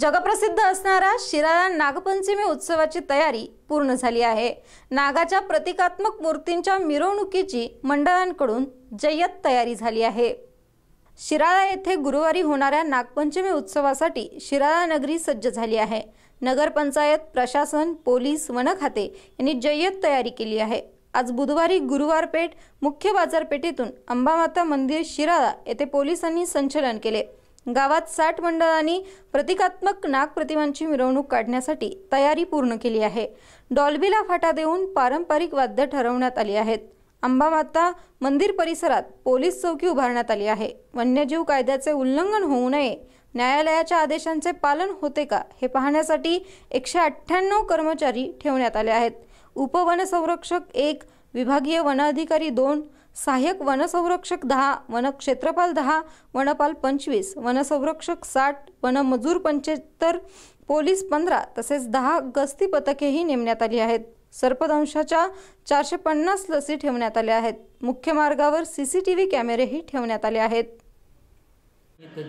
जगप्रसिद्ध असणारा शिराळा नागपंचमी उत्सवाची तयारी पूर्ण झाली आहे. नागाच्या प्रतिकात्मक मूर्तींच्या मिरवणुकीची मंडळांकडून जय्यत तयारी झाली आहे. शिराळा येथे गुरुवारी होणाऱ्या नागपंचमी उत्सवासाठी शिराळा नगरी सज्ज झाली आहे. नगरपंचायत प्रशासन पोलीस वन खाते यांनी जय्यत तयारी केली आहे. आज बुधवारी गुरुवार पेठ मुख्य बाजारपेठेतून अंबामाता मंदिर शिराळा येथे पोलिसांनी संचलन केले. गावात साठ मंडळांनी प्रतिकात्मक नागप्रतिमांची मिरवणूक काढण्यासाठी तयारी पूर्ण केली आहे. डॉल्बीला फाटा देऊन पारंपरिक वाद्य ठरवण्यात आली आहेत. अंबामाता मंदिर परिसरात पोलीस चौकी उभारण्यात आली आहे. वन्यजीव कायद्याचे उल्लंघन होऊ नये. न्यायालयाच्या आदेशांचे पालन होते का हे पाहण्यासाठी एकशे अठ्ठ्याण्णव कर्मचारी ठेवण्यात आले आहेत. उपवनसंरक्षक एक विभागीय वनाधिकारी दोन सहाय्यक वनसंरक्षक दहा वनक्षेत्रपाल दहा वनपाल पंचवीस वनसंरक्षक साठ वनमजूर पंच्याहत्तर पोलीस पंधरा तसेच दहा गस्ती पथकेही नेमण्यात आली आहेत. सर्पदंशाच्या चारशे पन्नास लसी ठेवण्यात आल्या आहेत. मुख्य मार्गावर सी सी टी व्ही कॅमेरेही ठेवण्यात आले आहेत.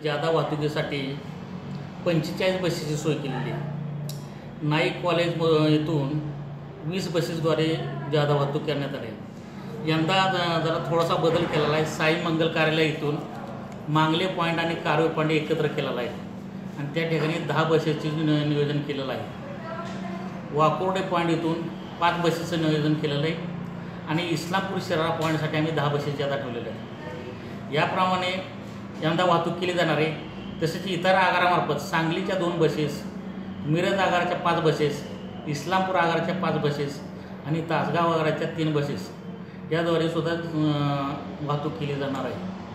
जादा वाहतुकीसाठी पंचेचाळीस बसेसची सोय केलेली आहे. नाईक कॉलेज येथून वीस बसेसद्वारे जादा वाहतूक करण्यात आली आहे. यंदा ज- जरा थोडासा बदल केलेला आहे. साई मंगल कार्यालय इथून मांगले पॉईंट आणि कारवे पॉईंट एकत्र केलेला आहे. आणि त्या ठिकाणी दहा बसेसचे नियोजन केलेलं आहे. वाकोर्डे पॉईंट इथून पाच बसेसचं नियोजन केलेलं आहे. आणि इस्लामपूर शरारा पॉईंटसाठी आम्ही दहा बसेस जादा ठेवलेल्या आहेत. याप्रमाणे यंदा वाहतूक केली जाणार आहे. तसेच इतर आगारामार्फत सांगलीच्या दोन बसेस मिरज आगाराच्या पाच बसेस इस्लामपूर आगाराच्या पाच बसेस आणि तासगाव आगाराच्या तीन बसेस. याद्वारे सुद्धा वाहतूक केली जाणार आहे.